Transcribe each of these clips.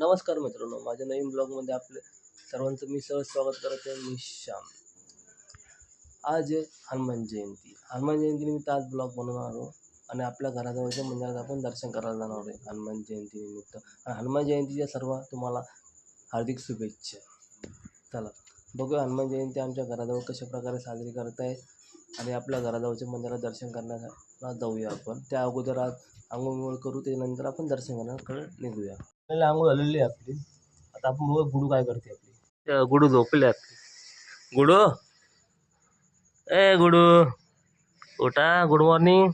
नमस्कार मित्रांनो माझ्या नवीन ब्लॉगमध्ये आपले सर्वांचं मी सहज स्वागत करत आहे मी श्याम. आज हनुमान जयंती. हनुमान जयंतीनिमित्त आज ब्लॉग बनवणार आहोत आणि आपल्या घराजवळच्या मंदिरात आपण दर्शन करायला जाणार आहे हनुमान जयंतीनिमित्त आणि हनुमान जयंतीच्या सर्व तुम्हाला हार्दिक शुभेच्छा. चला बघूया हनुमान जयंती आमच्या घराजवळ कशा प्रकारे साजरी करत आहे आणि आपल्या घराजवळच्या मंदिरात दर्शन करण्याला जाऊया आपण. त्या अगोदर आज आंघोळ करू त्यानंतर आपण दर्शन करण्याकडे निघूया. आपल्याला आंघोळ झालेली आहे आपली. आता आपण बघू गुडू काय करते आपली. गुडू झोपले आपली गुडू? ए गुडू उठा गुड मॉर्निंग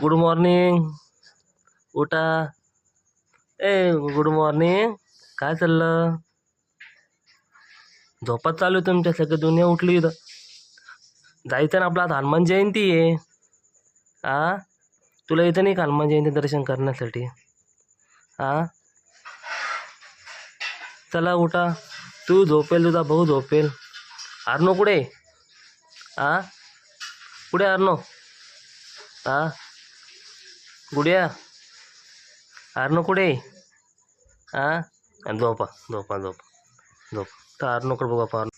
गुड मॉर्निंग उठा. ए गुड मॉर्निंग काय चाललं? झोपत चालू आहे तुमच्या सगळं दुनिया उठली इथं. जायचं ना आपला हनुमान जयंती आहे. आ? तुला येतं नाही का हनुमान जयंती दर्शन करण्यासाठी? हा? चला उठा. तू झोपेल तुझा भाऊ झोपेल. आरनो कुठे? हा? कुठे आरनो हा? गुड्या? आरनो कुठे? हा? आणि झोपा झोपा झोपा झोप. तर आरनोकडे बघू आपण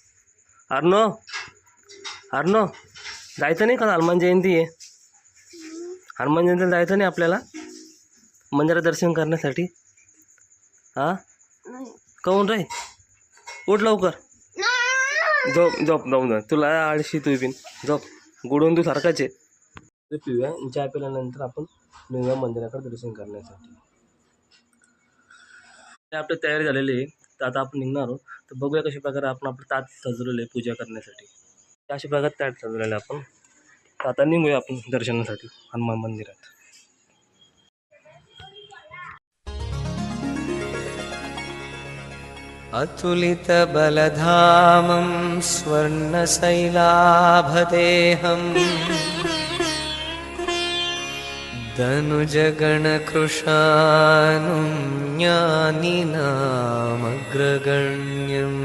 आरनो आरनो जायचं नाही का हनुमान जयंती आहे हनुमान जयंतीला जायचं नाही आपल्याला? मंदिरात दर्शन करण्यासाठी? हा? काऊन रे? उठ लवकर. झोप झोप जाऊन जा. तुला आळशी तू बिन. झोप. गुडून तू सारखाच आहे ते पिऊया. आणि चहा पिल्यानंतर आपण निघूया मंदिराकडे दर्शन करण्यासाठी. ते आपली तयारी झालेली आहे. तर आता आपण निघणार आहोत. तर बघूया कशा प्रकारे आपण आपलं ताट सजवलेलं आहे पूजा करण्यासाठी. अशा प्रकारे ताट सजवलेलं आहे आपण. आता निघूया आपण दर्शनासाठी हनुमान मंदिरात. अतुलितबलधामं स्वर्णशैलाभदेहम् दनुजगणकृशानीनामग्रगण्यम्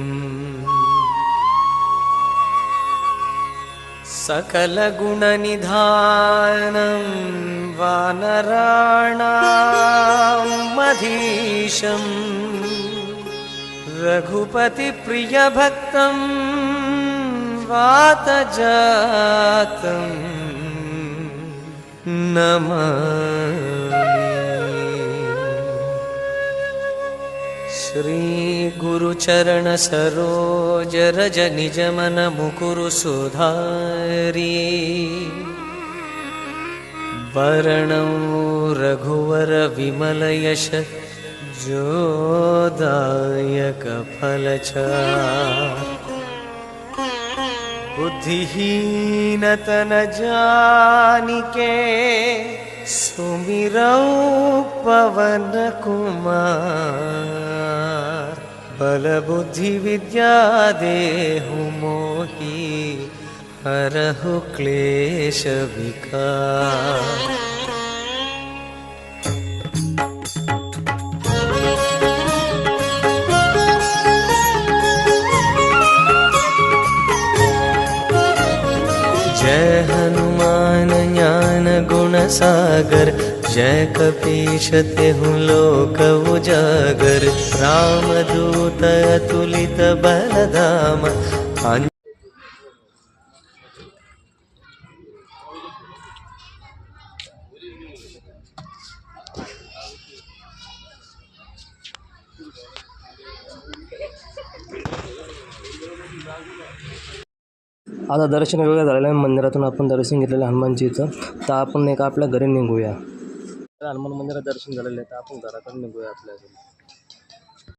सकलगुणनिधानं वानराणां मधीशम् रघुपतिप्रियभक्तं वातजातं नमः श्रीगुरुचरणसरोजरज निजमनमुकुरु सुधारी वरणौ रघुवरविमलयश जो दल बुद्धिहीनतन जानिके सुमिरौ पवन कुमा बलबुद्धि विद्या देहुमोहि हरहु क्लेश विका जय हनुमान ज्ञान गुण सागर जय कपीश तेहु लोक उजागर रामदूत अतुलित बलधाम अन्- आता दर्शन वगैरे झालेलं आहे. मंदिरातून आपण दर्शन घेतलेलं आहे हनुमानजीचं तर आपण एका आपल्या घरी निघूया. हनुमान मंदिरात दर्शन झालेलं आहे. तर आपण घराकडे निघूया आपल्या घरी